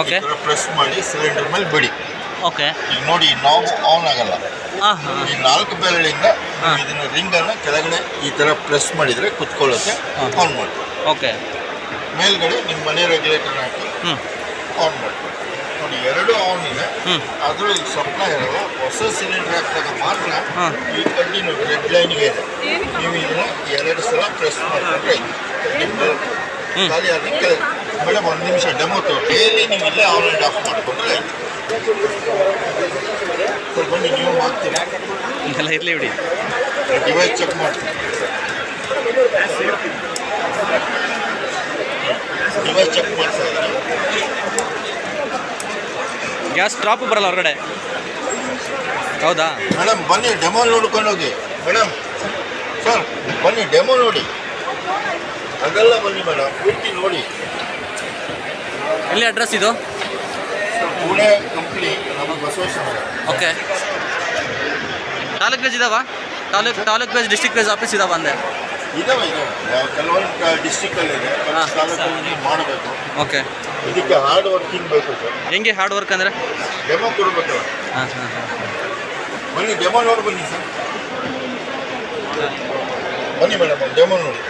Okay. Press ಮಾಡಿ cylinder ಮೇಲೆ ಬಿಡಿ. ಓಕೆ ಈಗ ನೋಡಿ ನಾವು ಆನ್ ಆಗಲ್ಲ. ಹಾಂ ಹಾಂ. ಈ ನಾಲ್ಕು ಬೆರಳಿಂದ. ಇದನ್ನ ರಿಂಗ್ ಅನ್ನ ಕೆಳಗಡೆ ಈ ತರ ಪ್ರೆಸ್ ಮಾಡಿದ್ರೆ ಕುತ್ಕೊಳ್ಳೋಕ್ಕೆ ಆನ್ ಮಾಡಿ ಓಕೆ ಮೇಲ್ಗಡೆ ನಿಮ್ಮ ಮನೆ ರೆಗ್ಯುಲೇಟರ್ ಹಾಕಿ ಹ್ಞೂ ಆನ್ ಮಾಡಿ ನೋಡಿ ಎರಡು ಆನ್ ಇದೆ. ಹ್ಞೂ ಆದ್ರೂ ಈಗ ಸಪ್ಲೈ ಇರಲ್ಲ ಹೊಸ ಸಿಲಿಂಡರ್ ಹಾಕಿದಾಗ ಮಾತ್ರ ಹಾ. ಈ ಕಡ್ಡಿ ನೋಡಿ ರೆಡ್ ಲೈನ್ಗೆ ಇದೆ. ನೀವು ಇದನ್ನ ಎರಡು ಸಲ ಪ್ರೆಸ್ ಮಾಡಿ ಹ್ಮ್. ಖಾಲಿ ಆಗಿ ಕೆಳಗೆ ಮೇಡಮ್ ಒಂದು ನಿಮಿಷ ಡೆಮೋ ಡೈಲಿ ನೀವು ಆನ್ಲೈನ್ ಆನ್ ಆ್ಯಂಡ್ ಆಫ್ ಮಾಡಿಕೊಂಡ್ರೆ ಬನ್ನಿ ನೀವು ಮಾಡ್ತೀರಾ? ಎಲ್ಲ ಇರಲಿ ಬಿಡಿ. ಡಿವೈಸ್ ಚೆಕ್ ಮಾಡ್ತೀನಿ. ಡಿವೈಸ್ ಚೆಕ್ ಮಾಡ್ತಾ ಗ್ಯಾಸ್ ಡ್ರಾಪ್ ಬರಲ್ಲ ಹೊರಗಡೆ. ಹೌದಾ? ಮೇಡಮ್ ಬನ್ನಿ ಡೆಮೋ ನೋಡ್ಕೊಂಡು ಹೋಗಿ. ಮೇಡಮ್ ಸರ್ ಬನ್ನಿ ಡೆಮೋ ನೋಡಿ. ಅದೆಲ್ಲ ಬನ್ನಿ ಮೇಡಮ್ ಪೂರ್ತಿ ನೋಡಿ. ಎಲ್ಲಿ ಅಡ್ರೆಸ್ ಇದು? ಪುಣೆ ಕಂಪ್ನಿ ನಮ್ಮ ಬಸವೇಶ್ವರ ಓಕೆ ತಾಲೂಕ್ ಬೇಜ್ ಇದಾವ? Taluk taluk base district base office ಇದಾವ ಅಂದೆ? ಇದಾವೆ ಇದಾವೆ. ಕೆಲವೊಂದು ಡಿಸ್ಟಿಕಲ್ಲಿ ಇದೆ. ಹಾ. ತಾಲೂಕಲ್ಲಿ ಮಾಡಬೇಕು. ಓಕೆ ಇದಕ್ಕೆ ಹಾರ್ಡ್ ವರ್ಕಿಂಗ್ ಬೇಕು ಸರ್. ಹೆಂಗೆ ಹಾರ್ಡ್ ವರ್ಕ್ ಅಂದರೆ? ಡೆಮೋ ಕೊಡ್ಬೇಕು. ಹಾಂ ಹಾಂ ಬನ್ನಿ ಡೆಮೋ ನೋಡಿ ಬನ್ನಿ ಸರ್. ಬನ್ನಿ ಮೇಡಮ್ ಡೆಮೋ ನೋಡಿ.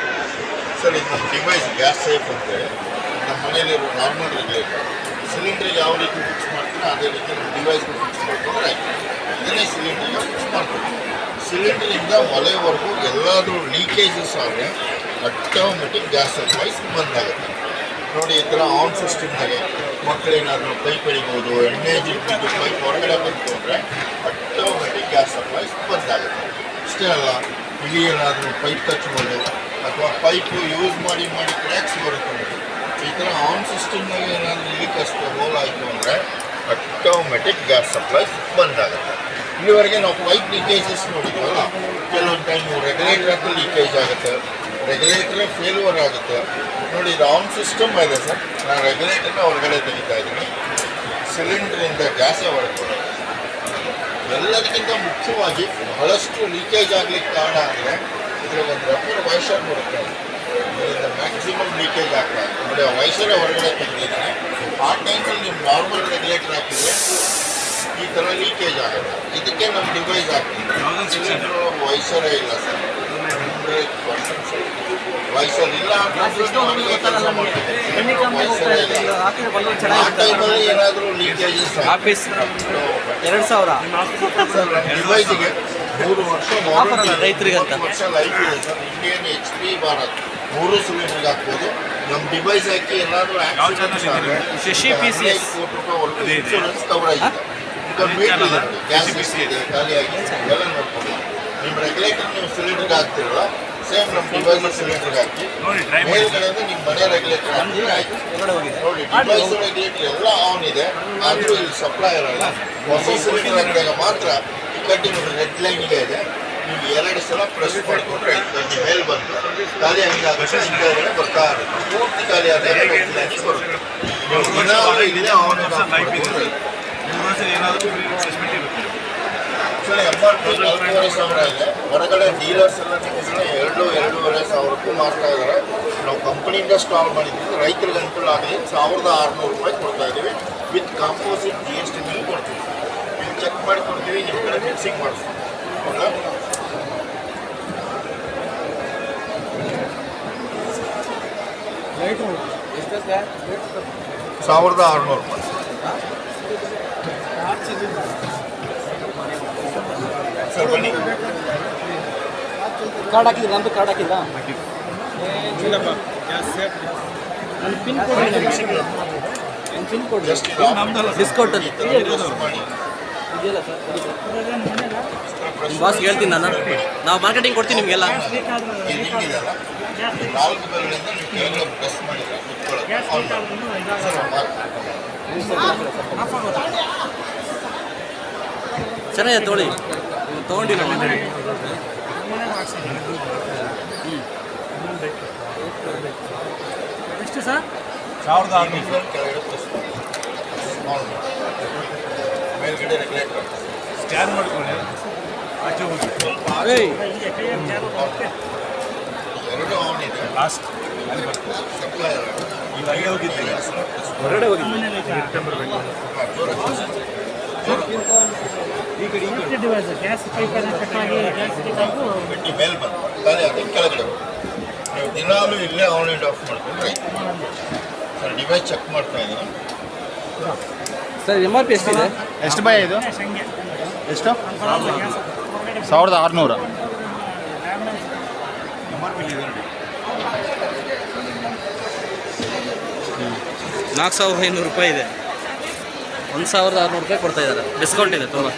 ಸರ್ ಇದು ಡಿವೈಸ್ ಗ್ಯಾಸ್ ಸೇಫ್ ಅಂತೇಳಿ ನಮ್ಮ ಮನೆಯಲ್ಲಿರೋ ನಾರ್ಮಲ್ ರೆಗ್ಯುಲೇಟರ್ ಸಿಲಿಂಡ್ರಿಗೆ ಯಾವ ರೀತಿ ಫಿಕ್ಸ್ ಮಾಡ್ತೀರೋ ಅದೇ ರೀತಿ ನಮ್ಮ ಡಿವೈಸ್ಗೆ ಫಿಕ್ಸ್ ಮಾಡ್ಕೊಂಡ್ರೆ ಇದನ್ನೇ ಸಿಲಿಂಡ್ರಿಗೆ ಫಿಕ್ಸ್ ಮಾಡ್ತೀವಿ ಸಿಲಿಂಡ್ರಿಂದ ಒಲೆವರೆಗೂ ಎಲ್ಲಾದರೂ ಲೀಕೇಜಸ್ ಆದರೆ ಆಟೋಮೆಟಿಕ್ ಗ್ಯಾಸ್ ಸಪ್ಲೈಸ್ ಬಂದಾಗುತ್ತೆ ನೋಡಿ, ಈ ಥರ ಆನ್ ಸಿಸ್ಟಮ್ನಾಗೆ ಮಕ್ಕಳೇನಾದರೂ ಪೈಪ್ ಎಳಿಬೋದು ಎಣ್ಣೆ ಜಿಟ್ಟಿದ್ದು ಪೈಪ್ ಹೊರಗಡೆ ಬಂತು ಆಟೋಮೆಟಿಕ್ ಗ್ಯಾಸ್ ಸಪ್ಲೈಸ್ ಬಂದಾಗುತ್ತೆ ಅಷ್ಟೇ ಅಲ್ಲ, ಇಲ್ಲಿ ಏನಾದರೂ ಪೈಪ್ ಕಚ್ಬೋದು ಅಥವಾ ಪೈಪು ಯೂಸ್ ಮಾಡಿ ಮಾಡಿ ಕ್ರ್ಯಾಕ್ಸ್ ಬರುತ್ತೆ ಥರ ಆನ್ ಸಿಸ್ಟಮ್ನಾಗೆ ಏನಾದರೂ ಲೀಕ್ ಅಷ್ಟು ಹೋಲ್ ಆಯಿತು ಅಂದರೆ ಆಟೋಮೆಟಿಕ್ ಗ್ಯಾಸ್ ಸಪ್ಲೈ ಬಂದಾಗುತ್ತೆ. ಇಲ್ಲಿವರೆಗೆ ನಾವು ಪೈಪ್ ಲೀಕೇಜಸ್ ನೋಡಿದ್ವಲ್ಲ, ಕೆಲವೊಂದು ಟೈಮು ರೆಗ್ಯುಲೇಟರ್ ಲೀಕೇಜ್ ಆಗುತ್ತೆ ರೆಗ್ಯುಲೇಟರ್ ಫೇಲ್ಯೂರ್ ಆಗುತ್ತೆ. ನೋಡಿ, ಇದು ಆನ್ ಸಿಸ್ಟಮ್ ಇದೆ ಸರ್ ನಾನು ರೆಗ್ಯುಲೇಟರ್ನ ಹೊರಗಡೆ ತೆಗಿತಾ ಇದ್ದೀನಿ. ಸಿಲಿಂಡ್ರಿಂದ ಗ್ಯಾಸೇ ಹೊರಗೆ ಎಲ್ಲದಕ್ಕಿಂತ ಮುಖ್ಯವಾಗಿ ಬಹಳಷ್ಟು ಲೀಕೇಜ್ ಆಗಲಿಕ್ಕೆ ಕಾರಣ ಅಂದರೆ ಇದರ ಒಂದು ರಬ್ಬರ್ ವೈಶರ್ ಬರುತ್ತೆ. ಮ್ಯಾಕ್ಸಿಮಮ್ ಲೀಕೇಜ್ ಆಗ್ತಾ ಇದೆ. ನೋಡಿ ಆ ವೈಶರೇ ಹೊರಗಡೆ ತೆಗೆದಿದ್ದಾರೆ. ಆ ಟೈಮಲ್ಲಿ ನೀವು ನಾರ್ಮಲ್ ರೆಗ್ಯುಲೇಟರ್ ಹಾಕಿದ್ರೆ ಈ ಥರ ಲೀಕೇಜ್ ಆಗುತ್ತೆ. ಇದಕ್ಕೆ ನಮ್ಮ ಡಿವೈಸ್ ಸಿಲಿಂಡರ್ ವೈಸರೇ ಇಲ್ಲ ಸರ್. ಹಂಡ್ರೆಡ್ ಪರ್ಸೆಂಟ್ ಇಲ್ಲ ಆ ಟೈಮಲ್ಲಿ ಏನಾದರೂ ಲೀಕೇಜಸ್ ಆಫೀಸ್ ಎರಡು ಸಾವಿರ. ಡಿವೈಸಿಗೆ ಮೂರು ವರ್ಷ ವರ್ಷ ಲೈಫ್ ಇದೆ sir. Indian H P Bharat. ಮೂರು ಸಿಲಿಂಡರ್ ಹಾಕ್ಬೋದು. ನಮ್ಮ ಡಿವೈಸ್ ಹಾಕಿ. ಕೋಟಿ ರೂಪಾಯಿವರೆಗೂ ಇನ್ಶೂರೆನ್ಸ್ ಕವರ್ ಆಗಿದೆ. ಕಂಪ್ಲೀಟ್ ಇದೆ ಗ್ಯಾಸ್ ಇದೆ ಖಾಲಿಯಾಗಿ ಎಲ್ಲ ನೋಡ್ಕೊಂಡು ನಿಮ್ಮ ರೆಗ್ಯುಲೇಟರ್ ನೀವು ಸಿಲಿಂಡರ್ಗೆ ಹಾಕ್ತಿರಲ್ಲ ಸೇಮ್ ನಮ್ಮ ಡಿವೈಸ್ ಸಿಲಿಂಡರ್ಗೆ ಹಾಕಿ. ಮೇಲ್ಗಡೆಯಿಂದ ನಿಮ್ಮ ಮನೆ ರೆಗ್ಯುಲೇಟರ್ ಹಾಕಿ. ನೋಡಿ ಡಿವೈಸ್ ರೆಗ್ಯುಲೇಟರ್ ಎಲ್ಲ ಆನ್ ಇದೆ. ಆದರೂ ಇಲ್ಲಿ ಸಪ್ಲೈ ಇರಲ್ಲ ಹೊಸ ಸಿಲಿಂಡರ್ ಹಾಕಿದಾಗ ಮಾತ್ರ ಈ ಕಡ್ಡಿ ನೋಡಿ ರೆಡ್ ಲೈನ್ ಇದೆ. ನೀವು ಎರಡು ಸಲ ಪ್ರೆಸ್ ಮಾಡಿಕೊಂಡ್ರೆ ಕಡ್ಡಿ ಮೇಲೆ ಬಂದು, ಖಾಲಿ ಈ ಕೆಳಗಡೆ ಬರ್ತಾ ಪೂರ್ತಿ ಖಾಲಿ ಆದರೆ ಬರುತ್ತೆ. ಸಾವಿರ ಇದೆ. ಹೊರಗಡೆ ಡೀಲರ್ಸ್ ಎಲ್ಲ ನಿಮಗೆ ಎರಡು, ಎರಡೂವರೆ ಸಾವಿರಕ್ಕೂ ಮಾರ್ತಾ ಇದ್ದಾರೆ. ನಾವು ಕಂಪ್ನಿಯಿಂದ ಸ್ಟಾಲ್ ಮಾಡಿದ್ದೀವಿ. ರೈತರಿಗೆ ಅನುಕೂಲ ಆಗಲಿ ಸಾವಿರದ ಆರುನೂರು ರೂಪಾಯಿ ಕೊಡ್ತಾ ಇದ್ದೀವಿ. With composite G S T ಮೇಲೆ ಕೊಡ್ತೀವಿ. ನೀವು ಚೆಕ್ ಮಾಡಿ ಕೊಡ್ತೀವಿ, ನಿಮ್ಮ ಕಡೆ ಫಿಕ್ಸಿಂಗ್ ಮಾಡಿಸ್ತೀವಿ. ಸಾವಿರದ ಆರುನೂರು ರೂಪಾಯಿ. ಸರ್ ಬನ್ನಿ. ಕಾರ್ಡ್ ಹಾಕಿದ್ರೆ ನಮ್ಮದು ಕಾರ್ಡ್ ಹಾಕಿಲ್ಲ ನನ್ನ ಪಿನ್ ಕೋಡ್ ನನ್ನ ಪಿನ್ ಕೋಡ್ ಜಸ್ಟ್ ಡಿಸ್ಕೌಂಟ್ ಅಲ್ಲಿ. ಮಾಡಿ. ಇದೆಯಲ್ಲ ಸರ್ ನಿಮ್ಮ ಬಾಸ್ಗೆ ಹೇಳ್ತೀನಿ ನಾನು. ನಾವು ಮಾರ್ಕೆಟಿಂಗ್ ಕೊಡ್ತೀನಿ ನಿಮಗೆಲ್ಲ. ಚೆನ್ನಾಗಿದೆ ತೊಗೊಳ್ಳಿ ತೊಗೊಂಡಿಲ್ಲ ಎಷ್ಟು ಸರ್? ಸಾವಿರದ ಆರುನೂರು. ಮೇಲ್ಗಡೆ ರೆಗ್ಯುಲೇಟರ್ ಸ್ಕ್ಯಾನ್ ಮಾಡ್ಕೊಳ್ಳಿ. ಹೊರಗಡೆ ಹೋಗಿದ್ದೆ ಗ್ಯಾಸ್ ಪೈಪನ್ನು ಕಟ್ಟಾಗಿ ಗ್ಯಾಸ್ ಬೇಕಾಗೂ ಬಿಟ್ಟು ಮೇಲೆ ಬಂದು ಆಗಿ ಕೆಳಗಡೆ ದಿನಾಲೂ ಇಲ್ಲೇ ಆನ್ ಆ್ಯಂಡ್ ಆಫ್ ಮಾಡ್ತೀನಿ ಸರ್ ಡಿವೈಸ್ ಚೆಕ್ ಮಾಡ್ತಾ ಇದ್ದೀನಿ ಸರ್ ಎಂ ಆರ್ ಪಿ ಎಷ್ಟಿದೆ? ಎಷ್ಟು ಬಾಯ್ ಇದು? ಎಷ್ಟು? ಗ್ಯಾಸ್ ಸಾವಿರದ ಆರುನೂರ. ನಾಲ್ಕು ಸಾವಿರದ ಐನೂರು ರೂಪಾಯಿ ಇದೆ. ಒಂದು ಸಾವಿರದ ಆರುನೂರು ರೂಪಾಯಿ ಕೊಡ್ತಾ ಇದ್ದಾರೆ. ಡಿಸ್ಕೌಂಟ್ ಇದೆ, ತುಂಬ.